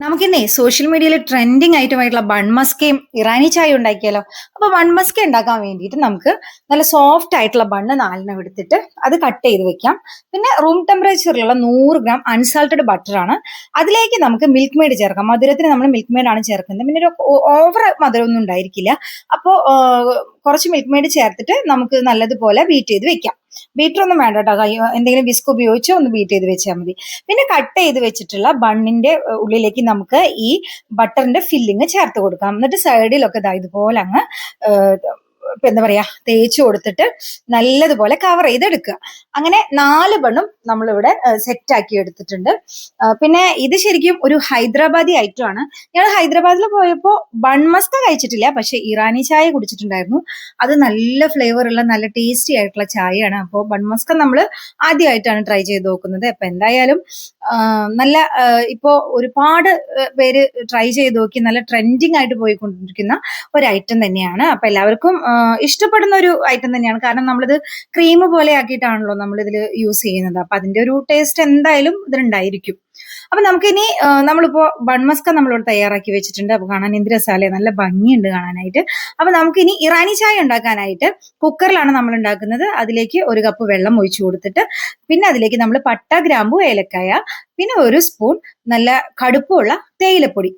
നമുക്കിന്നേ social മീഡിയയിൽ trending ഐറ്റമായിട്ടുള്ള bun ബൺമസ്കയും ഇറാനി ചായ ഉണ്ടാക്കിയാലോ? അപ്പൊ ബൺമസ്ക ഉണ്ടാക്കാൻ വേണ്ടിയിട്ട് നമുക്ക് നല്ല സോഫ്റ്റ് ആയിട്ടുള്ള ബണ്ണ് നാലെണ്ണം എടുത്തിട്ട് അത് കട്ട് ചെയ്ത് വെക്കാം. പിന്നെ റൂം ടെമ്പറേച്ചറിലുള്ള നൂറ് ഗ്രാം അൺസാൾട്ടഡ് ബട്ടറാണ് അതിലേക്ക് നമുക്ക് മിൽക്ക് മെയ്ഡ് ചേർക്കാം. മധുരത്തിന് നമ്മൾ മിൽക്ക് മെയ്ഡ് ആണ് ചേർക്കുന്നത്. പിന്നെ ഒരു ഓവർ മധുരമൊന്നും ഉണ്ടായിരിക്കില്ല. അപ്പോൾ കുറച്ച് മിൽക്ക് മെയ്ഡ് ചേർത്തിട്ട് നമുക്ക് നല്ലതുപോലെ ബീറ്റ് ചെയ്ത് വെക്കാം. ബീറ്റർ ഒന്നും വേണ്ട കേട്ടോ. എന്തെങ്കിലും വിസ്ക് ഉപയോഗിച്ച് ഒന്ന് ബീറ്റ് ചെയ്ത് വെച്ചാൽ മതി. പിന്നെ കട്ട് ചെയ്ത് വെച്ചിട്ടുള്ള ബണ്ണിന്റെ ഉള്ളിലേക്ക് നമുക്ക് ഈ ബട്ടറിന്റെ ഫില്ലിങ് ചേർത്ത് കൊടുക്കാം. എന്നിട്ട് സൈഡിലൊക്കെ ഇതാ ഇതുപോലെ അങ്ങ് എന്താ പറയാ തേച്ചു കൊടുത്തിട്ട് നല്ലതുപോലെ കവർ ചെയ്തെടുക്കുക. അങ്ങനെ നാല് ബണ്ണും നമ്മളിവിടെ സെറ്റ് ആക്കി എടുത്തിട്ടുണ്ട്. പിന്നെ ഇത് ശരിക്കും ഒരു ഹൈദരാബാദി ഐറ്റം ആണ്. ഞങ്ങൾ ഹൈദരാബാദിൽ പോയപ്പോൾ ബൺ മസ്ക കഴിച്ചിട്ടില്ല പക്ഷെ ഇറാനി ചായ കുടിച്ചിട്ടുണ്ടായിരുന്നു. അത് നല്ല ഫ്ലേവർ ഉള്ള നല്ല ടേസ്റ്റി ആയിട്ടുള്ള ചായയാണ്. അപ്പോൾ ബൺ മസ്ക നമ്മൾ ആദ്യമായിട്ടാണ് ട്രൈ ചെയ്ത് നോക്കുന്നത്. അപ്പൊ എന്തായാലും നല്ല ഇപ്പോ ഒരുപാട് പേര് ട്രൈ ചെയ്ത് നോക്കി നല്ല ട്രെൻഡിങ് ആയിട്ട് പോയിക്കൊണ്ടിരിക്കുന്ന ഒരു ഐറ്റം തന്നെയാണ്. അപ്പൊ എല്ലാവർക്കും ഇഷ്ടപ്പെടുന്ന ഒരു ഐറ്റം തന്നെയാണ്. കാരണം നമ്മളിത് ക്രീം പോലെ ആക്കിയിട്ടാണല്ലോ നമ്മൾ ഇതിൽ യൂസ് ചെയ്യുന്നത്. അപ്പൊ അതിന്റെ ഒരു ടേസ്റ്റ് എന്തായാലും ഇതിലുണ്ടായിരിക്കും. അപ്പൊ നമുക്കിനി നമ്മളിപ്പോ ബൺമസ്ക നമ്മളിവിടെ തയ്യാറാക്കി വെച്ചിട്ടുണ്ട്. അപ്പൊ കാണാൻ എന്ത് രസാലേ നല്ല ഭംഗിയുണ്ട് കാണാനായിട്ട്. അപ്പൊ നമുക്കിനി ഇറാനി ചായ ഉണ്ടാക്കാനായിട്ട് കുക്കറിലാണ് നമ്മൾ ഉണ്ടാക്കുന്നത് അതിലേക്ക് ഒരു കപ്പ് വെള്ളം ഒഴിച്ചു കൊടുത്തിട്ട് പിന്നെ അതിലേക്ക് നമ്മൾ പട്ട ഗ്രാമ്പു ഏലക്കായ പിന്നെ ഒരു സ്പൂൺ നല്ല കടുപ്പമുള്ള തേയിലപ്പൊടി.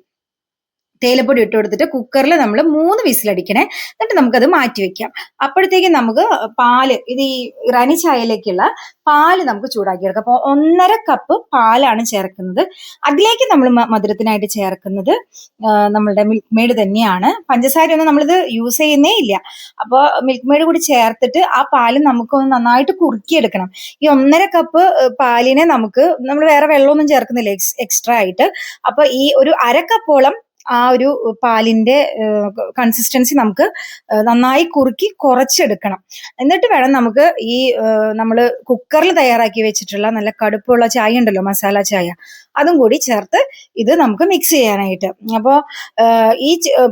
തേയിലപ്പൊടി ഇട്ട് കൊടുത്തിട്ട് കുക്കറിൽ നമ്മൾ മൂന്ന് വിസിലടിക്കണേ. എന്നിട്ട് നമുക്കത് മാറ്റി വെക്കാം. അപ്പോഴത്തേക്കും നമുക്ക് പാൽ ഇത് ഈ ഇറാനി ചായയിലേക്കുള്ള പാൽ നമുക്ക് ചൂടാക്കി എടുക്കാം. അപ്പോൾ ഒന്നര കപ്പ് പാലാണ് ചേർക്കുന്നത്. അതിലേക്ക് നമ്മൾ മധുരത്തിനായിട്ട് ചേർക്കുന്നത് നമ്മളുടെ മിൽക്ക് മെയ്ഡ് തന്നെയാണ്. പഞ്ചസാരയൊന്നും നമ്മളിത് യൂസ് ചെയ്യുന്നേ ഇല്ല. അപ്പോൾ മിൽക്ക് മെയ്ഡ് കൂടി ചേർത്തിട്ട് ആ പാൽ നമുക്ക് ഒന്ന് നന്നായിട്ട് കുറുക്കിയെടുക്കണം. ഈ ഒന്നര കപ്പ് പാലിനെ നമുക്ക് നമ്മൾ വേറെ വെള്ളമൊന്നും ചേർക്കുന്നില്ല എക്സ്ട്രാ ആയിട്ട്. അപ്പോൾ ഈ ഒരു അര കപ്പോളം ആ ഒരു പാലിന്റെ കൺസിസ്റ്റൻസി നമുക്ക് നന്നായി കുറുക്കി കുറച്ചെടുക്കണം. എന്നിട്ട് വേണം നമുക്ക് ഈ നമ്മൾ കുക്കറിൽ തയ്യാറാക്കി വെച്ചിട്ടുള്ള നല്ല കടുപ്പുള്ള ചായ ഉണ്ടല്ലോ മസാല ചായ അതും കൂടി ചേർത്ത് ഇത് നമുക്ക് മിക്സ് ചെയ്യാനായിട്ട്. അപ്പോൾ ഈ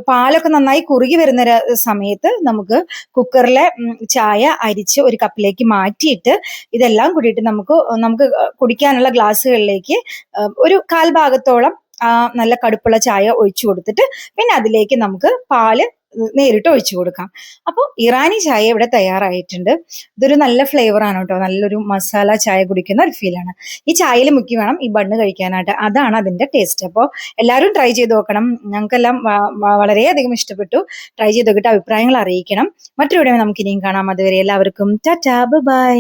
പാലൊക്കെ നന്നായി കുറുകി വരുന്ന സമയത്ത് നമുക്ക് കുക്കറിലെ ചായ അരിച്ച് ഒരു കപ്പിലേക്ക് മാറ്റിയിട്ട് ഇതെല്ലാം കൂടിയിട്ട് നമുക്ക് നമുക്ക് കുടിക്കാനുള്ള ഗ്ലാസ്സുകളിലേക്ക് ഒരു കാൽ ഭാഗത്തോളം ആ നല്ല കടുപ്പുള്ള ചായ ഒഴിച്ചു കൊടുത്തിട്ട് പിന്നെ അതിലേക്ക് നമുക്ക് പാൽ നേരിട്ട് ഒഴിച്ചു കൊടുക്കാം. അപ്പോൾ ഇറാനി ചായ ഇവിടെ തയ്യാറായിട്ടുണ്ട്. ഇതൊരു നല്ല ഫ്ലേവർ ആണ് കേട്ടോ. നല്ലൊരു മസാല ചായ കുടിക്കുന്ന ഒരു ഫീലാണ് ഈ ചായയിൽ മുക്കി വേണം ഈ ബണ്ണ് കഴിക്കാനായിട്ട്. അതാണ് അതിന്റെ ടേസ്റ്റ് അപ്പോൾ എല്ലാവരും ട്രൈ ചെയ്ത് നോക്കണം. ഞങ്ങൾക്കെല്ലാം വളരെയധികം ഇഷ്ടപ്പെട്ടു. ട്രൈ ചെയ്ത് നോക്കിയിട്ട് അഭിപ്രായങ്ങൾ അറിയിക്കണം. മറ്റൊരു നമുക്ക് ഇനിയും കാണാം. അതുവരെ എല്ലാവർക്കും ടാറ്റാ. ബൈ.